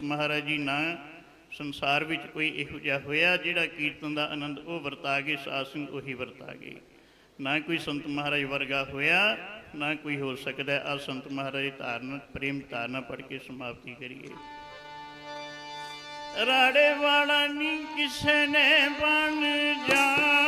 ਮਹਾਰਾਜ ਜੀ, ਨਾ ਸੰਸਾਰ ਵਿੱਚ ਕੋਈ ਇਹੋ ਜਿਹਾ ਹੋਇਆ ਜਿਹੜਾ ਕੀਰਤਨ ਦਾ ਆਨੰਦ ਉਹ ਵਰਤਾ ਗਏ, ਸਾਧ ਉਹੀ ਵਰਤਾ ਗਏ ਨਾ ਕੋਈ ਸੰਤ ਮਹਾਰਾਜ ਵਰਗਾ ਹੋਇਆ, ਨਾ ਕੋਈ ਹੋ ਸਕਦਾ। ਆ ਸੰਤ ਮਹਾਰਾਜ ਦੀ ਧਾਰਨ, ਪ੍ਰੇਮ ਧਾਰਨਾ ਪੜ ਕੇ ਸਮਾਪਤੀ ਕਰੀਏ। ਰਾੜੇ ਵਾਲਾ ਨਹੀਂ ਕਿਸੇ ਨੇ ਬਣ ਜਾਣਾ।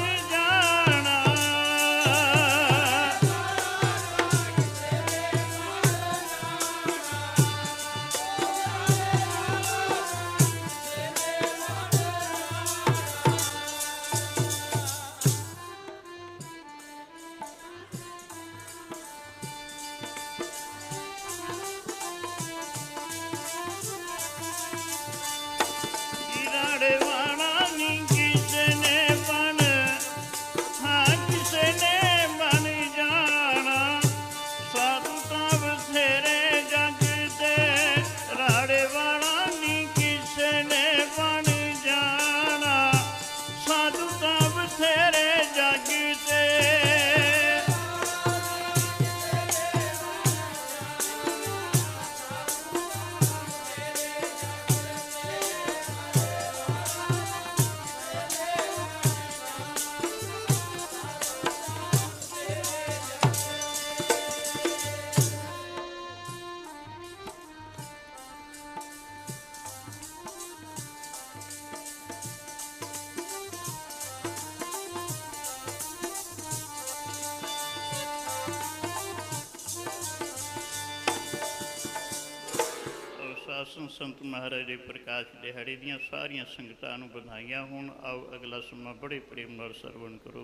ਔਰ ਸੰਤ ਮਹਾਰਾਜ ਦੇ ਪ੍ਰਕਾਸ਼ ਦਿਹਾੜੇ ਦੀਆਂ ਸਾਰੀਆਂ ਸੰਗਤਾਂ ਨੂੰ ਵਧਾਈਆਂ ਹੋਣ। ਆਓ ਅਗਲਾ ਸਮਾਂ ਬੜੇ ਪ੍ਰੇਮ ਨਾਲ ਸਰਵਣ ਕਰੋ।